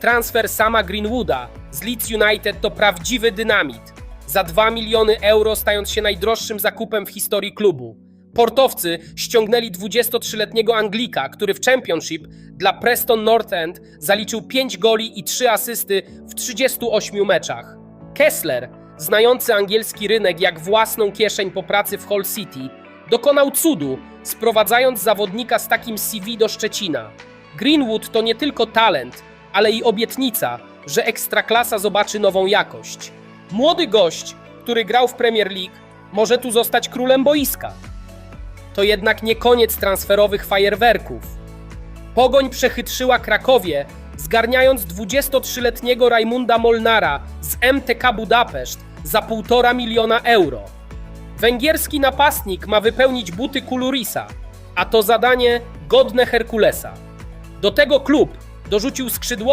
Transfer sama Greenwooda z Leeds United to prawdziwy dynamit. Za 2 miliony euro stając się najdroższym zakupem w historii klubu. Portowcy ściągnęli 23-letniego Anglika, który w Championship dla Preston North End zaliczył 5 goli i 3 asysty w 38 meczach. Kessler, znający angielski rynek jak własną kieszeń po pracy w Hull City, dokonał cudu, sprowadzając zawodnika z takim CV do Szczecina. Greenwood to nie tylko talent, ale i obietnica, że ekstraklasa zobaczy nową jakość. Młody gość, który grał w Premier League, może tu zostać królem boiska. To jednak nie koniec transferowych fajerwerków. Pogoń przechytrzyła Krakowie, zgarniając 23-letniego Rajmunda Molnara z MTK Budapeszt za 1,5 miliona euro. Węgierski napastnik ma wypełnić buty Kulurisa, a to zadanie godne Herkulesa. Do tego klub dorzucił skrzydłowy